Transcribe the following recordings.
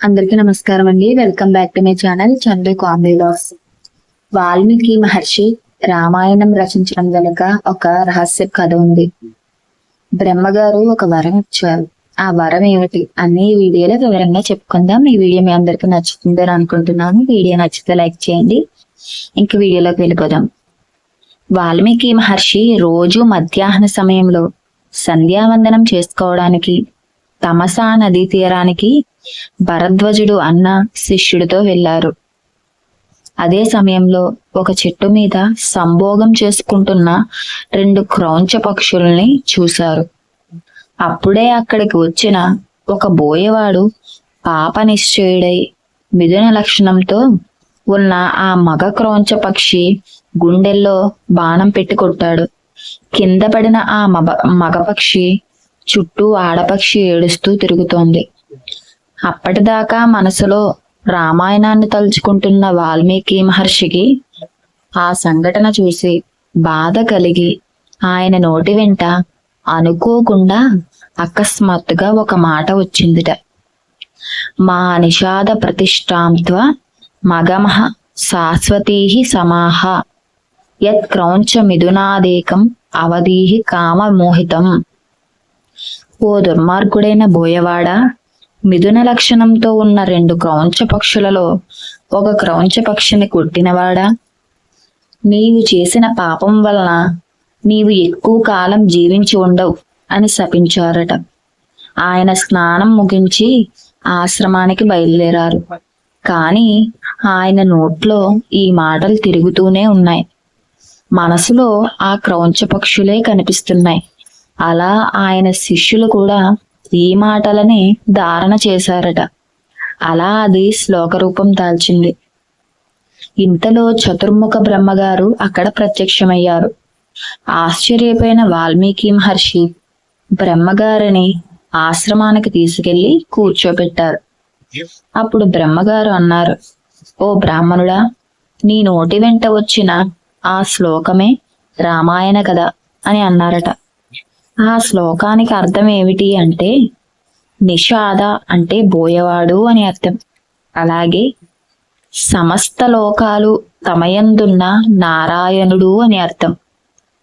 అందరికీ నమస్కారం అండి. Welcome back to my channel Chandu comedy Valmiki Maharshi Ramayanam రచించడం వెనుక ఒక రహస్య కథ ఉంది. బ్రహ్మగారు ఒక వరం ఇచ్చారు. ఆ వరం ఏమిటి అన్ని ఈ వీడియోలో వివరంగా చెప్పుకుందాం. ఈ వీడియో మీ అందరికీ నచ్చుతుందని అనుకుంటున్నాను. వీడియో నచ్చితే లైక్ చేయండి. ఇంక వీడియోలోకి వెళ్ళిపోదాం. వాల్మీకి మహర్షి రోజు మధ్యాహ్న సమయంలో సంధ్యావందనం చేసుకోవడానికి తమసా నదీ తీరానికి భరద్వజుడు అన్న శిష్యుడితో వెళ్ళారు. అదే సమయంలో ఒక చెట్టు మీద సంభోగం చేసుకుంటున్న రెండు క్రౌంచ పక్షుల్ని చూశారు. అప్పుడే అక్కడికి వచ్చిన ఒక బోయవాడు పాప నిశ్చయుడై మిథున లక్షణంతో ఉన్న ఆ మగ క్రౌంచ పక్షి గుండెల్లో బాణం పెట్టి కొట్టాడు. కింద పడిన ఆ మగ మగపక్షి చుట్టూ ఆడపక్షి ఏడుస్తూ తిరుగుతోంది. అప్పటిదాకా మనసులో రామాయణాన్ని తలుచుకుంటున్న వాల్మీకి మహర్షికి ఆ సంఘటన చూసి బాధ కలిగి ఆయన నోటి వెంట అనుకోకుండా అకస్మాత్తుగా ఒక మాట వచ్చిందిట. మా నిషాద ప్రతిష్టాంత్వ మగమహ శాశ్వతీ సమాహ. యత్ క్రౌంచ మిథునాదేకం అవధీహి కామమోహితం. ఓ దుర్మార్గుడైన బోయవాడ మిథున లక్షణంతో ఉన్న రెండు క్రౌంచ పక్షులలో ఒక క్రౌంచ పక్షిని కొట్టినవాడా. నీవు చేసిన పాపం వలన నీవు ఎక్కువ కాలం జీవించి ఉండవు అని శపించారట. ఆయన స్నానం ముగించి ఆశ్రమానికి బయలుదేరారు. కానీ ఆయన నోట్లో ఈ మాటలు తిరుగుతూనే ఉన్నాయి. మనసులో ఆ క్రౌంచ పక్షులే కనిపిస్తున్నాయి. అలా ఆయన శిష్యులు కూడా ఈ మాటలని ధారణ చేశారట. అలా అది శ్లోకరూపం దాల్చింది. ఇంతలో చతుర్ముఖ బ్రహ్మగారు అక్కడ ప్రత్యక్షమయ్యారు. ఆశ్చర్యపోయిన వాల్మీకి మహర్షి బ్రహ్మగారిని ఆశ్రమానికి తీసుకెళ్ళి కూర్చోబెట్టారు అప్పుడు బ్రహ్మగారు అన్నారు ఓ బ్రాహ్మణుడా నీ నోటి వెంట వచ్చిన ఆ శ్లోకమే రామాయణ కథ అని అన్నారట. ఆ శ్లోకానికి అర్థం ఏమిటి అంటే నిషాద అంటే బోయవాడు అని అర్థం. అలాగే సమస్త లోకాలు తమయందున్న నారాయణుడు అని అర్థం.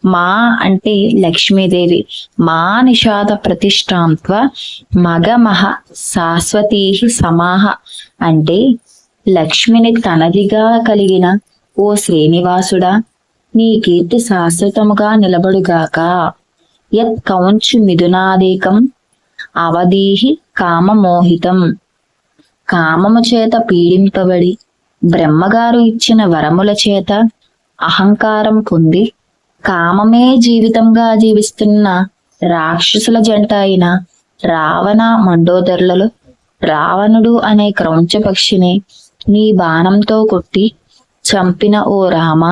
మా అంటే లక్ష్మీదేవి. మా నిషాద ప్రతిష్టాంత్వ మగమహ శాశ్వతీ సమాహ అంటే లక్ష్మిని తనదిగా కలిగిన ఓ శ్రీనివాసుడా నీ కీర్తి శాశ్వతముగా నిలబడుగాక. యత్ కౌంచు మిథునాదేకం అవధీహి కామమోహితం. కామము చేత పీడింపబడి బ్రహ్మగారు ఇచ్చిన వరముల చేత అహంకారం పొంది కామమే జీవితంగా జీవిస్తున్న రాక్షసుల జంట అయిన రావణ మండోదరులలో రావణుడు అనే క్రౌంచ పక్షిని నీ బాణంతో కొట్టి చంపిన ఓ రామ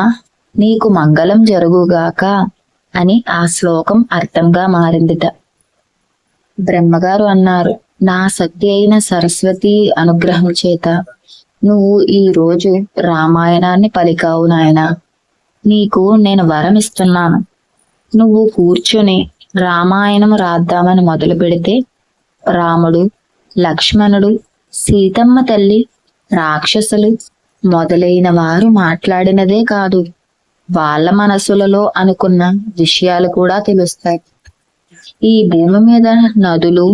నీకు మంగళం జరుగుగాక. అని ఆ శ్లోకం అర్థంగా మారిందిట. బ్రహ్మగారు అన్నారు నా సత్య అయిన సరస్వతి అనుగ్రహం చేత నువ్వు ఈ రోజు రామాయణాన్ని పలికావు నాయన. నీకు నేను వరం ఇస్తున్నాను. నువ్వు కూర్చొని రామాయణం రాద్దామని మొదలు పెడితే రాముడు లక్ష్మణుడు సీతమ్మ తల్లి రాక్షసులు మొదలైన వారు మాట్లాడినదే కాదు. వాళ్ళ మనసులలో అనుకున్న విషయాలు కూడా తెలుస్తాయి. ఈ భూమి మీద నదులు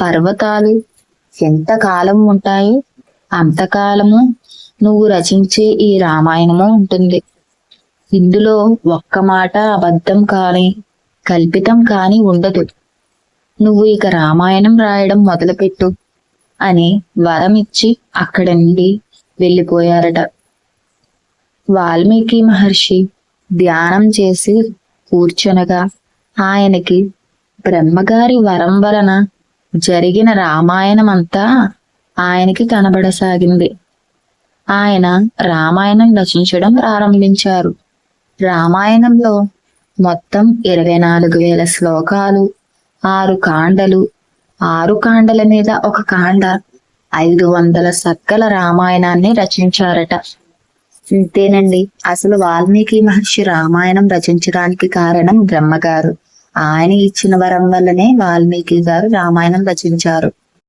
పర్వతాలు ఎంత కాలం ఉంటాయో అంతకాలము నువ్వు రచించే ఈ రామాయణము ఉంటుంది. ఇందులో ఒక్క మాట అబద్ధం కాని కల్పితం కాని ఉండదు. నువ్వు ఇక రామాయణం రాయడం మొదలుపెట్టు అని వరం ఇచ్చి అక్కడి నుండి వెళ్ళిపోయారట. వాల్మీకి మహర్షి ధ్యానం చేసి కూర్చొనగా ఆయనకి బ్రహ్మగారి వరం వలన జరిగిన రామాయణం అంతా ఆయనకి కనబడసాగింది. ఆయన రామాయణం రచించడం ప్రారంభించారు. రామాయణంలో మొత్తం ఇరవై నాలుగు వేల శ్లోకాలు ఆరు కాండలు ఆరు కాండల మీద ఒక కాండ ఐదు వందల సక్కల రామాయణాన్ని రచించారట. ఇంతేనండి అసలు వాల్మీకి మహర్షి రామాయణం రచించడానికి కారణం బ్రహ్మగారు. ఆయన ఇచ్చిన వరం వల్లనే వాల్మీకి గారు రామాయణం రచించారు.